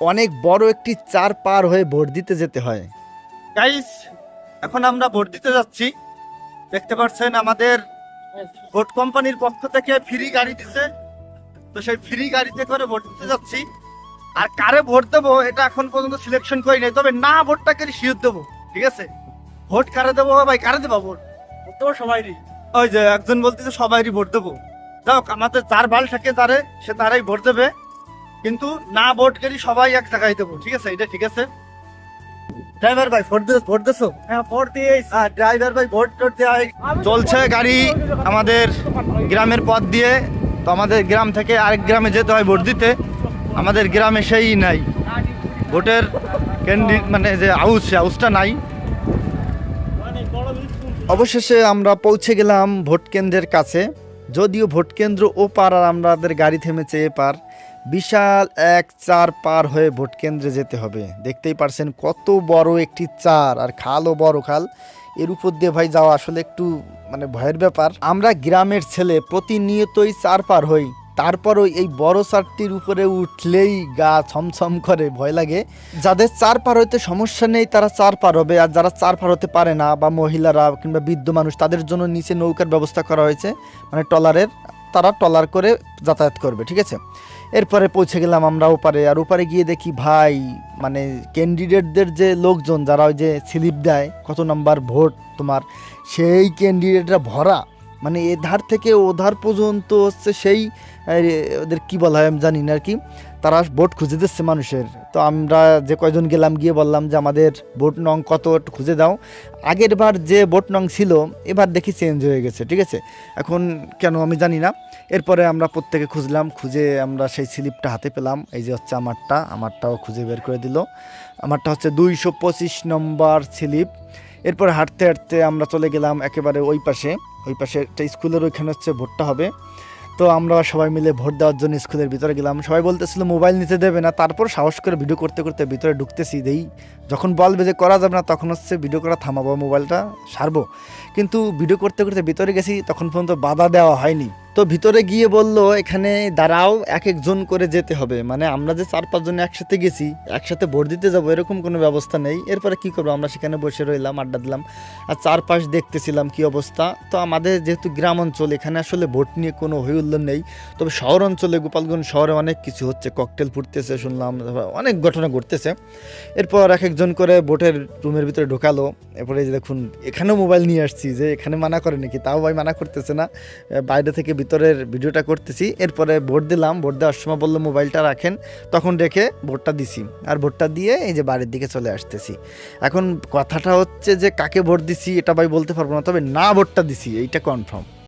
অনেক বড় একটি চার পার হয়ে ভোট দিতে যেতে হয়। গাইস এখন আমরা ভোট দিতে যাচ্ছি। দেখতে পাচ্ছেন আমাদের ভোট কোম্পানির পক্ষ থেকে ফ্রি গাড়ি দিছে। তো সেই ফ্রি গাড়িতে করে ভোট দিতে যাচ্ছি। আর কারে ভোট দেবো এটা এখন পর্যন্ত সিলেকশন করি নাই। তবে না ভোটটাকে শিওর দেবো ঠিক আছে? ভোট কারে দেবো ভাই কারে দেবো ভোট? দেবো সবাইরই। ওই যে একজন বলতেছে সবাইরই ভোট দেবো। যাক আমাদের যার বাল থাকে তারে সে তারাই ভোট দেবে। কিন্তু না ভোট করি সবাই এক জায়গায় দেবো ঠিক আছে? এটা ঠিক আছে? ড্রাইভার ভাই ভোট দিস ভোট দিছো? হ্যাঁ ভোট দিয়ে ড্রাইভার ভাই ভোট দেওয়া চলছে গাড়ি আমাদের গ্রামের পথ দিয়ে। তো আমাদের গ্রাম থেকে আরেক গ্রামে যেতে হয় ভোট দিতে। আমাদের গ্রামে সেই নাই। ভোটের ক্যান্ডি মানে যে হাউস সে হাউসটা নাই। অবশেষে আমরা পৌঁছে গেলাম ভোট কেন্দ্রের কাছে। যদিও ভোট কেন্দ্র ও পার আর আমাদের গাড়ি থেমেছে এ পার বিশাল এক চার পার হয়ে ভোট কেন্দ্রে যেতে হবে। দেখতেই পারছেন কত বড় একটি চার, আর খালও বড় খাল। এর উপর দিয়ে ভাই যাওয়া আসলে একটু মানে ভয়ের ব্যাপার। আমরা গ্রামের ছেলে, প্রতিনিয়তই চার পার হই। তারপরও এই বড় চারটির উপরে উঠলেই গা ছমছম করে, ভয় লাগে। যাদের চার পার হইতে সমস্যা নেই, তারা চার পার হবে। আর যারা চার পার হতে পারে না, বা মহিলারা কিংবা বৃদ্ধ মানুষ, তাদের জন্য নিচে নৌকার ব্যবস্থা করা হয়েছে। মানে টলারের তারা টলার করে যাতায়াত করবে, ঠিক আছে? এরপরে পৌঁছে গেলাম আমরা ওপারে। আর ওপারে গিয়ে দেখি ভাই মানে ক্যান্ডিডেটদের যে লোকজন, যারা ওই যে স্লিপ দেয়, কত নাম্বার ভোট তোমার, সেই ক্যান্ডিডেটরা ভরা। মানে এধার থেকে ওধার পর্যন্ত হচ্ছে সেই ওদের কি বলা হয় আমি জানি না আর কি। তারা বোট খুঁজে দিচ্ছে মানুষের। তো আমরা যে কয়জন গেলাম গিয়ে বললাম যে আমাদের বোট নং কত খুঁজে দাও। আগের বার যে বোট নং ছিল, এবার দেখি চেঞ্জ হয়ে গেছে, ঠিক আছে? এখন কেন আমি জানি না। এরপরে আমরা প্রত্যেকে খুঁজলাম, খুঁজে আমরা সেই স্লিপটা হাতে পেলাম। এই যে হচ্ছে আমারটা, আমারটাও খুঁজে বের করে দিল। আমারটা হচ্ছে দুইশো পঁচিশ নম্বর স্লিপ। এরপর হাঁটতে হাঁটতে আমরা চলে গেলাম একেবারে ওই পাশে। ওই পাশে একটা স্কুলের ওইখানে হচ্ছে ভোটটা হবে। তো আমরা সবাই মিলে ভোট দেওয়ার জন্য স্কুলের ভিতরে গেলাম। সবাই বলতেছিল, মোবাইল নিতে দেবে না। তারপর সাহস করে ভিডিও করতে করতে ভিতরে ঢুকতেছি, দেই। যখন বলবে যে করা যাবে না, তখন হচ্ছে ভিডিও করা থামাবো, মোবাইলটা সারবো। কিন্তু ভিডিও করতে করতে ভিতরে গেছি, তখন পর্যন্ত বাধা দেওয়া হয়নি। তো ভিতরে গিয়ে বলল, এখানে দাঁড়াও, এক একজন করে যেতে হবে। মানে আমরা যে চার পাঁচজন একসাথে গেছি, একসাথে ভোট দিতে যাব, এরকম কোনো ব্যবস্থা নেই। এরপরে কি করব? আমরা সেখানে বসে রইলাম, আড্ডা দিলাম। আর চারপাশ দেখতেছিলাম কি অবস্থা। তো আমাদের যেহেতু গ্রাম অঞ্চল, এখানে আসলে ভোট নিয়ে কোনো হইহুল্লোড় নেই। তবে শহর অঞ্চলে, গোপালগঞ্জ শহরে অনেক কিছু হচ্ছে। ককটেল ফুটতেছে, শুনলাম অনেক ঘটনা ঘটতেছে। এরপর এক একজন করে ভোটের রুমের ভিতরে ঢোকালো। এরপরে দেখুন, এখানেও মোবাইল নিয়ে আসছি যে এখানে মানা করে নাকি? তাও ভাই মানা করতেছে না। বাইরে থেকে ভিতরের ভিডিওটা করতেছি, এরপরে ভোট দিলাম, ভোট দেওয়ার সময় বলল মোবাইলটা রাখেন, তখন রেখে ভোটটা দিছি। আর ভোটটা দিয়ে এই যে বাড়ির দিকে চলে আসতেছি। এখন কথাটা হচ্ছে যে কাকে ভোট দিছি, এটা ভাই বলতে পারব না, তবে না ভোটটা দিছি, এইটা কনফার্ম